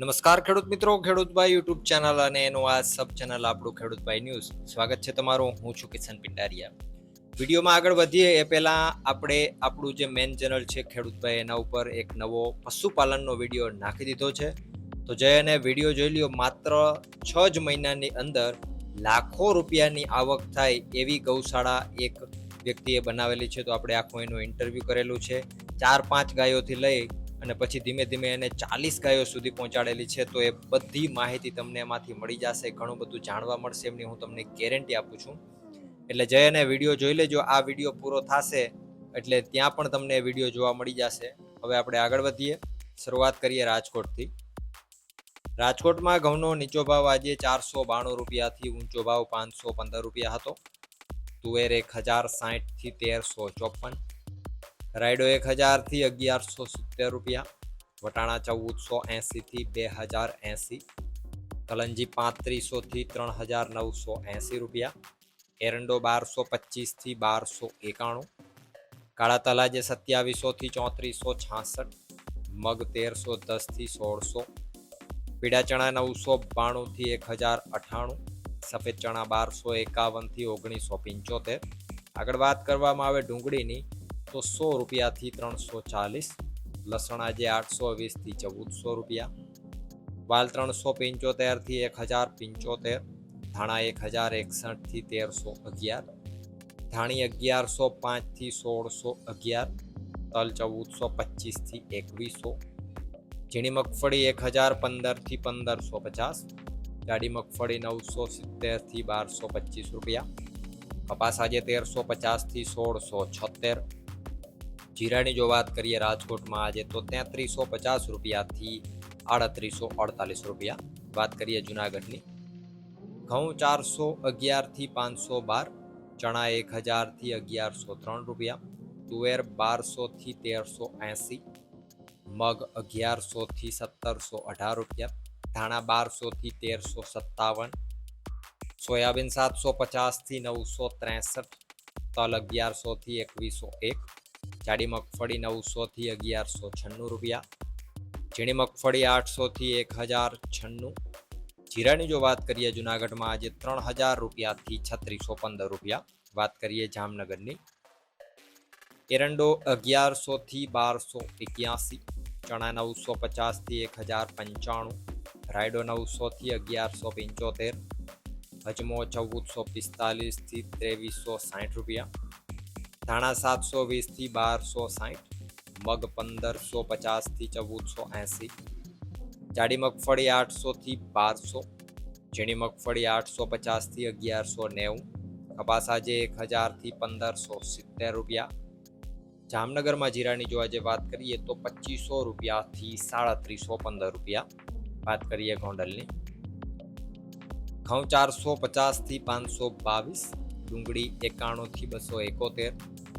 નમસ્કાર ખેડૂત મિત્રો ખેડૂતભાઈ યુટ્યુબ ચેનલ અને એનું આ સબ ચેનલ આપણું ખેડૂતભાઈ ન્યૂઝ. સ્વાગત છે તમારું, હું છું કિશન પિંડારિયા. વિડીયોમાં આગળ વધીએ એ પહેલાં આપણે આપણું જે મેન ચેનલ છે ખેડૂતભાઈ એના ઉપર એક નવો પશુપાલનનો વીડિયો નાખી દીધો છે. તો જય અને વીડિયો જોઈ લ્યો, માત્ર છ જ મહિનાની અંદર લાખો રૂપિયાની આવક થાય એવી ગૌશાળા એક વ્યક્તિએ બનાવેલી છે. તો આપણે આખું એનું ઇન્ટરવ્યૂ કરેલું છે. ચાર પાંચ ગાયોથી લઈ અને પછી ધીમે ધીમે એને ચાલીસ ગાયો સુધી પહોંચાડેલી છે, તો એ બધી માહિતી તમને એમાંથી મળી જશે, ઘણું બધું જાણવા મળશે એમની હું તમને ગેરંટી આપું છું. એટલે જય વીડિયો જોઈ લેજો, આ વીડિયો પૂરો થશે એટલે ત્યાં પણ તમને વીડિયો જોવા મળી જશે. હવે આપણે આગળ વધીએ, શરૂઆત કરીએ રાજકોટથી. રાજકોટમાં ઘઉંનો નીચો ભાવ આજે ચારસો બાણું રૂપિયાથી ઊંચો ભાવ પાંચસો પંદર રૂપિયા હતો. તુવેર એક હજાર સાહીઠથી તેરસો ચોપન. રાયડો એક હજારથી અગિયારસો સિત્તેર રૂપિયા, વટાણા ચૌદસો એંસીથી બે હજાર એંસી કલંજી પાંત્રીસોથી ત્રણ હજાર નવસો એંસી રૂપિયા, એરંડો બારસો પચીસથી બારસો એકાણું, કાળા તલાજે સત્યાવીસોથી ચોત્રીસો છાસઠ, મગ તેરસો દસથી સોળસો, પીળા ચણા નવસો બાણુંથી એક હજાર અઠ્ઠાણું સફેદ ચણા બારસો એકાવનથી ઓગણીસો પંચોતેર. આગળ વાત કરવામાં આવે ડુંગળીની. તો સો રૂપિયાથી ત્રણસો ચાલીસ, લસણ આજે આઠસો વીસથી ચૌદસો રૂપિયા, વાલ ત્રણસો પંચોતેરથી એક હજાર પંચોતેર, ધાણા એક હજાર એકસઠથી તેરસો અગિયાર, ધાણી અગિયારસો પાંચથી સોળસો અગિયાર, તલ ચૌદસો પચીસથી એકવીસો, ઝીણી મગફળી એક હજાર પંદરથી પંદરસો પચાસ, જાડી મગફળી નવસો સિત્તેરથી બારસો પચીસ રૂપિયા, કપાસ આજે તેરસો પચાસથી સોળસો છોતેર જીરાની જો વાત કરીએ રાજકોટમાં આજે તો તેત્રીસો પચાસ રૂપિયાથી આડત્રીસો અડતાલીસ રૂપિયા. વાત કરીએ જુનાગઢની. ઘઉં ચારસો અગિયારથી પાંચસો બાર, ચણા એક હજારથી અગિયારસો ત્રણ રૂપિયા, તુવેર બારસોથી તેરસો એંસી, મગ અગિયારસોથી સત્તરસો અઢાર રૂપિયા, ધાણા બારસોથી તેરસો સત્તાવન, સોયાબીન સાતસો પચાસથી નવસો ત્રેસઠ, તલ અગિયારસોથી એકવીસો એક જાડી મગફળી નવસોથી અગિયારસો છન્નું રૂપિયા, ઝીણી મગફળી આઠસોથી એક હજાર છન્નું, જીરાની જો વાત કરીએ જુનાગઢમાં આજે ત્રણ હજાર રૂપિયાથી છત્રીસો પંદર રૂપિયા, વાત કરીએ જામનગરની. એરંડો અગિયારસોથી બારસો એક્યાસી, ચણા નવસો પચાસથી એક હજાર પંચાણું, રાયડો નવસોથી અગિયારસો પંચોતેર, હજમો ચૌદસો પિસ્તાલીસથી ત્રેવીસો સાઠ રૂપિયા ધાણા સાતસો વીસથી બારસો સાઠ, મગ પંદરસો પચાસથી ચૌદસો એંસી, જાડી મગફળી આઠસોથી બારસો, ઝીણી મગફળી આઠસો પચાસથી અગિયારસો નેવું, કપાસ આજે એક હજારથી પંદરસો સિત્તેર રૂપિયા. જામનગરમાં જીરાની જો આજે વાત કરીએ તો પચીસો રૂપિયાથી સાડત્રીસો પંદર રૂપિયા. વાત કરીએ ગોંડલની. ઘઉં ચારસો પચાસથી પાંચસો બાવીસ ડુંગળી એકાણુંથી બસો એકોતેર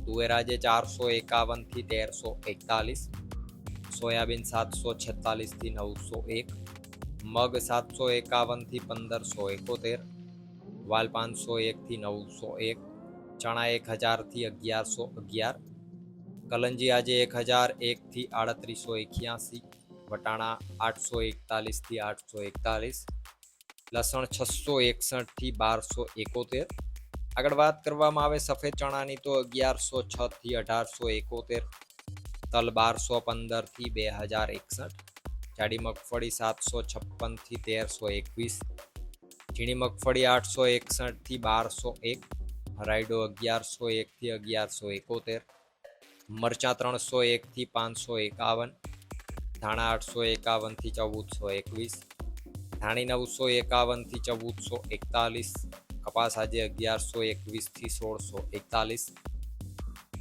તુવેરાજે ચારસો એકાવનથી તેરસો એકતાલીસ, સોયાબીન સાતસો છેતાલીસથી નવસો એક, મગ સાતસો એકાવનથી પંદરસો એકોતેર વાલ પાંચસો એકથી નવસો એક, ચણા એક હજારથી અગિયારસો અગિયાર, કલંજી આજે એક હજાર એકથી આડત્રીસો એક્યાસી, વટાણા આઠસો એકતાલીસથી આઠસો એકતાલીસ, લસણ છસો એકસઠથી બારસો એકોતેર આગળ વાત કરવામાં આવે, સફેદ ચણાની તો અગિયારસો છથી અઢારસો એકોતેર, તલ બારસો પંદરથી બે હજાર એકસઠ, જાડી મગફળી સાતસો છપ્પનથી તેરસો એકવીસ, ઝીણી મગફળી આઠસો એકસઠથી બારસો એક, રાયડો અગિયારસો એકથી અગિયારસો એકોતેર, મરચાં ત્રણસો એકથી પાંચસો એકાવન, ધાણા આઠસો એકાવનથી ચૌદસો એકવીસ, ધાણી નવસો એકાવનથી ચૌદસો એકતાલીસ કપાસ આજે અગિયારસો એકવીસથી સોળસો એકતાલીસ.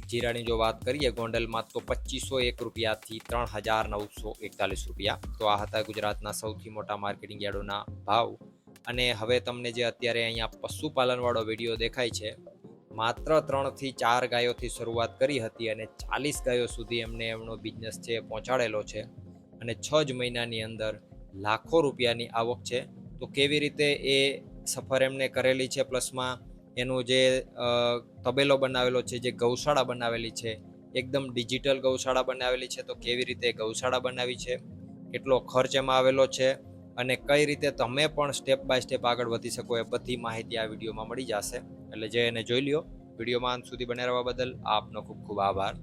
જીરાની જો વાત કરીએ ગોંડલમાં તો પચીસો એક રૂપિયાથી ત્રણ હજાર નવસો એકતાલીસ રૂપિયા. તો આ હતા ગુજરાતના સૌથી મોટા માર્કેટિંગ યાર્ડોના ભાવ. અને હવે તમને જે અત્યારે અહીંયા પશુપાલનવાળો વીડિયો દેખાય છે, માત્ર ત્રણથી ચાર ગાયોથી શરૂઆત કરી હતી અને ચાલીસ ગાયો સુધી એમને એમનો બિઝનેસ છે પહોંચાડેલો છે. અને છ જ મહિનાની અંદર લાખો રૂપિયાની આવક છે. તો કેવી રીતે એ સફર એમને કરેલી છે પ્લસમાં એનું જે તબેલો બનાવેલો છે, જે ગૌશાળા બનાવેલી છે, એકદમ ડિજિટલ ગૌશાળા બનાવેલી છે, તો કેવી રીતે ગૌશાળા બનાવી છે, કેટલો ખર્ચ એમાં આવેલો છે અને કઈ રીતે તમે પણ સ્ટેપ બાય સ્ટેપ આગળ વધી શકો એ બધી માહિતી આ વિડીયોમાં મળી જશે. એટલે જે એને જોઈ લ્યો, વિડીયોમાં અંત સુધી બને રહેવા બદલ આપનો ખૂબ ખૂબ આભાર.